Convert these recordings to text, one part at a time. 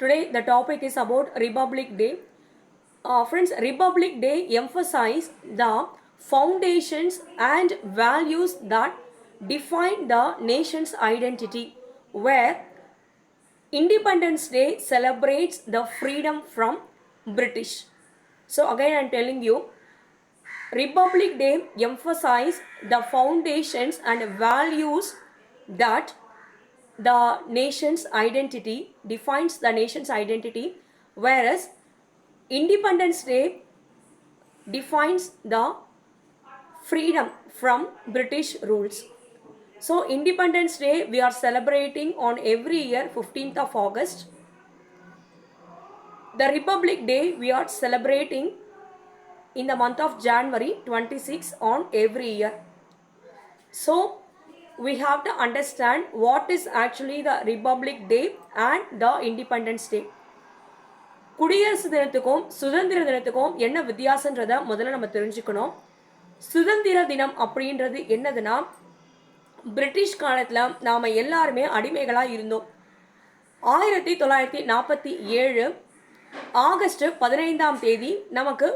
Today the topic is about Republic Day. Uh, friends, Republic Day emphasize the foundations and values that define the nation's identity, where Independence Day celebrates the freedom from British. So again, I'm telling you, Republic Day emphasize the foundations and values that the nation's identity defines the nation's identity, whereas Independence Day defines the freedom from British rules. So Independence Day we are celebrating on every year 15th of August. The Republic Day we are celebrating in the month of January 26 on every year. So we have to understand what is actually the Republic Day and the Independence Day. குடியரசு தினத்துக்கும் சுதந்திர தினத்துக்கும் என்ன வித்தியாசன்றத முதல்ல நம்ம தெரிஞ்சுக்கணும். சுதந்திர தினம் அப்படின்றது என்னதுன்னா பிரிட்டிஷ் காலத்தில் நாம் எல்லாருமே அடிமைகளாக இருந்தோம். ஆயிரத்தி தொள்ளாயிரத்தி நாற்பத்தி ஏழு ஆகஸ்ட் பதினைந்தாம் தேதி நமக்கு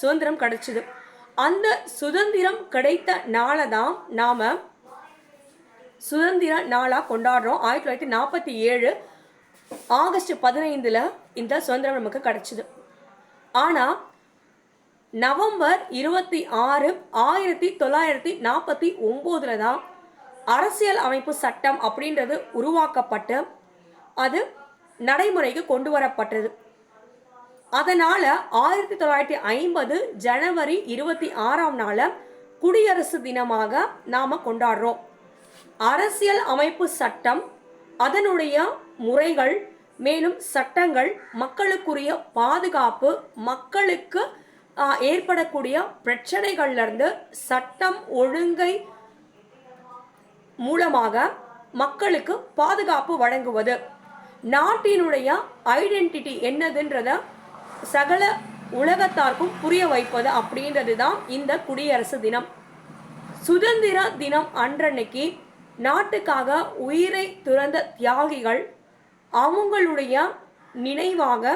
சுதந்திரம் கிடைச்சிது. அந்த சுதந்திரம் கிடைத்த நாளை தான் நாம் சுதந்திர நாளாக கொண்டாடுறோம். ஆயிரத்தி தொள்ளாயிரத்தி நாற்பத்தி ஏழு ஆகஸ்ட் பதினைந்தில் இந்த சுதந்திரம் நமக்கு கிடச்சிது. ஆனால் நவம்பர் இருபத்தி ஆறு ஆயிரத்தி தொள்ளாயிரத்தி நாற்பத்தி ஒம்போதுல தான் அரசியல் அமைப்பு சட்டம் அப்படின்றது உருவாக்கப்பட்டு அது நடைமுறைக்கு கொண்டு வரப்பட்டது. அதனால் ஆயிரத்தி தொள்ளாயிரத்தி ஐம்பது ஜனவரி இருபத்தி ஆறாம் நாள் குடியரசு தினமாக நாம் கொண்டாடுறோம். அரசியல் அமைப்பு சட்டம் அதனுடைய முறைகள் மேலும் சட்டங்கள் மக்களுக்குரிய பாதுகாப்பு மக்களுக்கு ஏற்படக்கூடிய பிரச்சனைகள்லேருந்து சட்டம் ஒழுங்கை மூலமாக மக்களுக்கு பாதுகாப்பு வழங்குவது. நாட்டினுடைய ஐடென்டிட்டி என்னதுன்றத சகல உலகத்தார்க்கும் புரிய வைப்பது அப்படின்றது தான் இந்த குடியரசு தினம். சுதந்திர தினம் அன்றன்னைக்கு நாட்டுக்காக உயிரை துறந்த தியாகிகள் அவங்களுடைய நினைவாக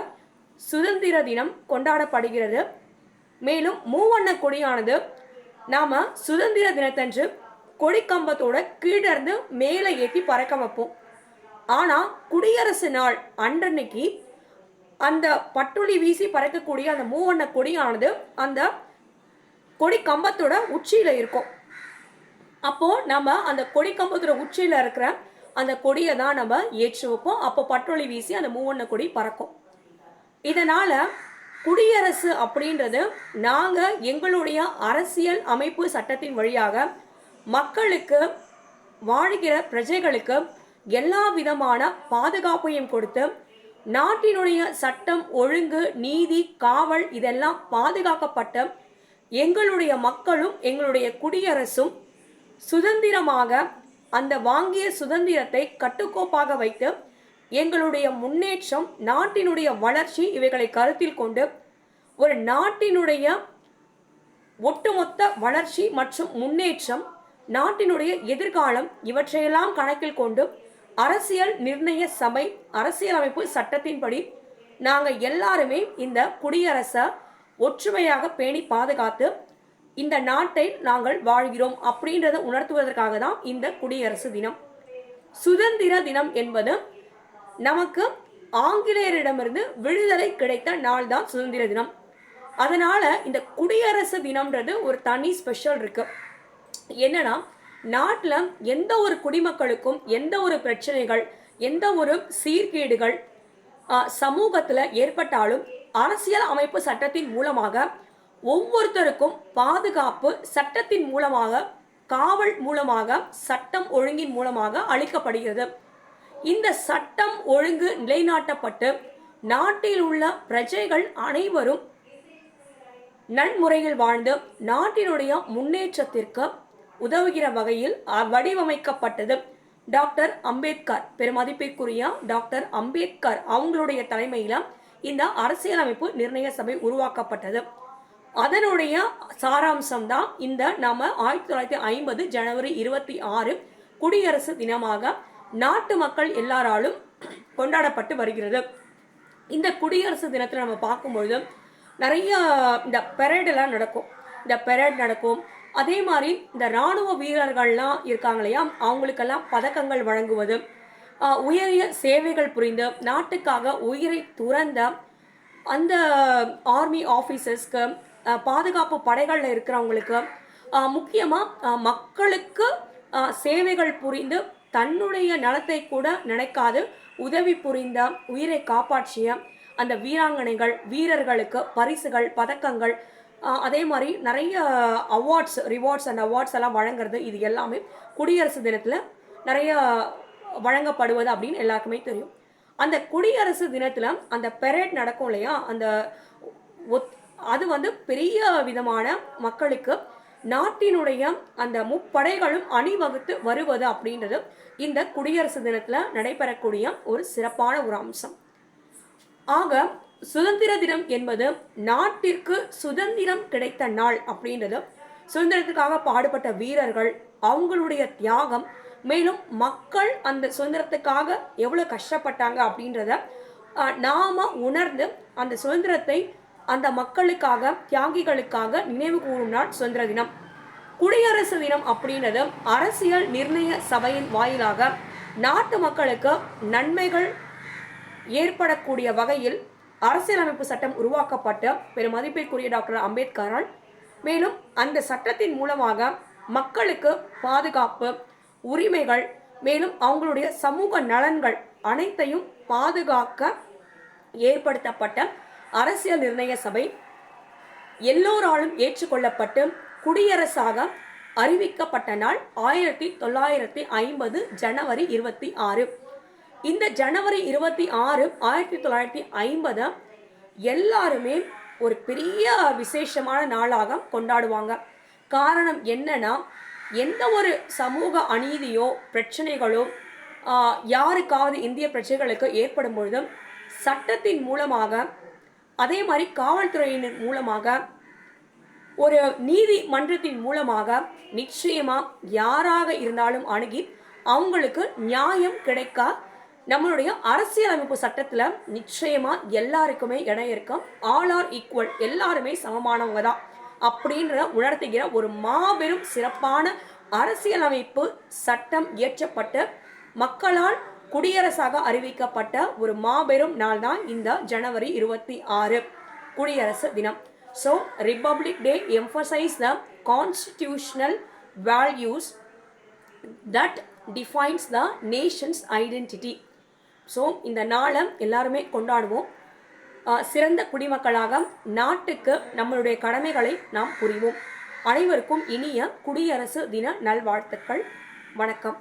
சுதந்திர தினம் கொண்டாடப்படுகிறது. மேலும் மூவண்ண கொடியானது நாம சுதந்திர தினத்தன்று கொடிக்கம்பத்தோட கீழிருந்து மேலே ஏற்றி பறக்க வைப்போம். ஆனால் குடியரசு நாள் அன்றன்னைக்கு அந்த பட்டுளி வீசி பறக்கக்கூடிய அந்த மூவண்ண கொடியானது அந்த கொடி கம்பத்தோட உச்சியில் இருக்கும். அப்போ நம்ம அந்த கொடி கம்பத்தோட உச்சியில இருக்கிற அந்த கொடியை தான் நம்ம ஏற்றி வைப்போம். அப்போ பட்டொளி வீசி அந்த மூவண்ண கொடி பறக்கும். இதனால குடியரசு அப்படின்றது நாங்க எங்களுடைய அரசியல் அமைப்பு சட்டத்தின் வழியாக மக்களுக்கு வாழ்கிற பிரஜைகளுக்கு எல்லா விதமான பாதுகாப்பையும் கொடுத்து நாட்டினுடைய சட்டம் ஒழுங்கு நீதி காவல் இதெல்லாம் பாதுகாக்கப்பட்ட எங்களுடைய மக்களும் எங்களுடைய குடியரசும் சுதந்திரமாக அந்த வாங்கிய சுதந்திரத்தை கட்டுக்கோப்பாக வைத்து எங்களுடைய முன்னேற்றம் நாட்டினுடைய வளர்ச்சி இவைகளை கருத்தில் கொண்டு ஒரு நாட்டினுடைய ஒட்டுமொத்த வளர்ச்சி மற்றும் முன்னேற்றம் நாட்டினுடைய எதிர்காலம் இவற்றையெல்லாம் கணக்கில் கொண்டு அரசியல் நிர்ணய சபை அரசியலமைப்பு சட்டத்தின்படி நாங்கள் எல்லாருமே இந்த குடியரசை ஒற்றுமையாக பேணி பாதுகாத்து இந்த நாட்டை நாங்கள் வாழ்கிறோம் அப்படின்றத உணர்த்துவதற்காக தான் இந்த குடியரசு தினம். சுதந்திர தினம் என்பது நமக்கு ஆங்கிலேயரிடமிருந்து விடுதலை கிடைத்த நாள் தான் சுதந்திர தினம். அதனால இந்த குடியரசு தினம்ன்றது ஒரு தனி ஸ்பெஷல் இருக்கு. என்னன்னா நாட்டில் எந்த ஒரு குடிமக்களுக்கும் எந்த ஒரு பிரச்சனைகள் எந்த ஒரு சீர்கேடுகள் சமூகத்தில் ஏற்பட்டாலும் அரசியல் அமைப்பு சட்டத்தின் மூலமாக ஒவ்வொருத்தருக்கும் பாதுகாப்பு சட்டத்தின் மூலமாக காவல் மூலமாக சட்டம் ஒழுங்கின் மூலமாக அளிக்கப்படுகிறது. இந்த சட்டம் ஒழுங்கு நிலைநாட்டப்பட்டு நாட்டில் உள்ள பிரஜைகள் அனைவரும் நன்முறையில் வாழ்ந்து நாட்டினுடைய முன்னேற்றத்திற்கு உதவுகிற வகையில் வடிவமைக்கப்பட்டது. டாக்டர் அம்பேத்கர் பெருமதிப்பிற்குரிய டாக்டர் அம்பேத்கர் அவங்களுடைய தலைமையில இந்த அரசியலமைப்பு நிர்ணய சபை உருவாக்கப்பட்டது. அதனுடைய சாராம்சம் தான் இந்த நம்ம ஆயிரத்தி தொள்ளாயிரத்தி ஐம்பது ஜனவரி இருபத்தி ஆறு குடியரசு தினமாக நாட்டு மக்கள் எல்லாராலும் கொண்டாடப்பட்டு வருகிறது. இந்த குடியரசு தினத்தில் நம்ம பார்க்கும்பொழுது நிறைய இந்த பெரேடெல்லாம் நடக்கும். இந்த பெரேட் நடக்கும். அதே மாதிரி இந்த ராணுவ வீரர்கள்லாம் இருக்காங்க இல்லையா? அவங்களுக்கெல்லாம் பதக்கங்கள் வழங்குவது உயரிய சேவைகள் புரிந்து நாட்டுக்காக உயிரை துறந்த அந்த ஆர்மி ஆஃபீஸர்ஸ்க்கு பாதுகாப்பு படைகளில் இருக்கிறவங்களுக்கு முக்கியமாக மக்களுக்கு சேவைகள் புரிந்து தன்னுடைய நலத்தை கூட நினைக்காது உதவி புரிந்த உயிரை காப்பாற்றிய அந்த வீராங்கனைகள் வீரர்களுக்கு பரிசுகள் பதக்கங்கள் அதே மாதிரி நிறைய அவார்ட்ஸ் ரிவார்ட்ஸ் அண்ட் அவார்ட்ஸ் எல்லாம் வழங்குறது இது எல்லாமே குடியரசு தினத்தில் நிறைய வழங்கப்படுவது அப்படின்னு எல்லாருக்குமே தெரியும். அந்த குடியரசு தினத்தில் அந்த பெரேட் நடக்கும் இல்லையா? அந்த ஒத் அது வந்து பெரிய விதமான மக்களுக்கு நாட்டினுடைய அந்த முப்படைகளும் அணிவகுத்து வருவது அப்படின்றது இந்த குடியரசு தினத்தில் நடைபெறக்கூடிய ஒரு சிறப்பான ஒரு அம்சம். ஆக சுதந்திர தினம் என்பது நாட்டிற்கு சுதந்திரம் கிடைத்த நாள் அப்படின்றது. சுதந்திரத்துக்காக பாடுபட்ட வீரர்கள் அவங்களுடைய தியாகம் மேலும் மக்கள் அந்த சுதந்திரத்துக்காக எவ்வளோ கஷ்டப்பட்டாங்க அப்படின்றத நாம உணர்ந்து அந்த சுதந்திரத்தை அந்த மக்களுக்காக தியாகிகளுக்காக நினைவு கூறும் நாள் சுதந்திர தினம். குடியரசு தினம் அப்படின்றது அரசியல் நிர்ணய சபையின் வாயிலாக நாட்டு மக்களுக்கு நன்மைகள் ஏற்படக்கூடிய வகையில் அரசியலமைப்பு சட்டம் உருவாக்கப்பட்ட பெரும் மதிப்பிற்குரிய டாக்டர் அம்பேத்கரால். மேலும் அந்த சட்டத்தின் மூலமாக மக்களுக்கு பாதுகாப்பு உரிமைகள் மேலும் அவங்களுடைய சமூக நலன்கள் அனைத்தையும் பாதுகாக்க ஏற்படுத்தப்பட்ட அரசியல் நிர்ணய சபை எல்லோராலும் ஏற்றுக்கொள்ளப்பட்டு குடியரசாக அறிவிக்கப்பட்ட நாள் ஆயிரத்தி தொள்ளாயிரத்தி ஐம்பது ஜனவரி இருபத்தி ஆறு. இந்த ஜனவரி இருபத்தி ஆறு ஆயிரத்தி தொள்ளாயிரத்தி ஐம்பதை எல்லாருமே ஒரு பெரிய விசேஷமான நாளாக கொண்டாடுவாங்க. காரணம் என்னன்னா எந்த ஒரு சமூக அநீதியோ பிரச்சனைகளோ யாருக்காவது இந்திய பிரச்சனைகளுக்கு ஏற்படும் பொழுதும் சட்டத்தின் மூலமாக அதே மாதிரி காவல்துறையினர் மூலமாக ஒரு நீதி மன்றத்தின் மூலமாக நிச்சயமா யாராக இருந்தாலும் அணுகி அவங்களுக்கு நியாயம் கிடைக்க நம்மளுடைய அரசியலமைப்பு சட்டத்தில் நிச்சயமா எல்லாருக்குமே இடம் இருக்கும் ஆல் ஆர் ஈக்குவல் எல்லாருமே சமமானவங்க தான் அப்படின்ற உணர்த்துகிற ஒரு மாபெரும் சிறப்பான அரசியலமைப்பு சட்டம் இயற்றப்பட்டு மக்களால் குடியரசாக அறிவிக்கப்பட்ட ஒரு மாபெரும் நாள் தான் இந்த ஜனவரி இருபத்தி ஆறு குடியரசு தினம். So republic day emphasize the constitutional values that defines the nation's identity so இந்த நாளை எல்லாருமே கொண்டாடுவோம். சிறந்த குடிமக்களாக நாட்டுக்கு நம்மளுடைய கடமைகளை நாம் புரிவோம். அனைவருக்கும் இனிய குடியரசு தின நல்வாழ்த்துக்கள். வணக்கம்.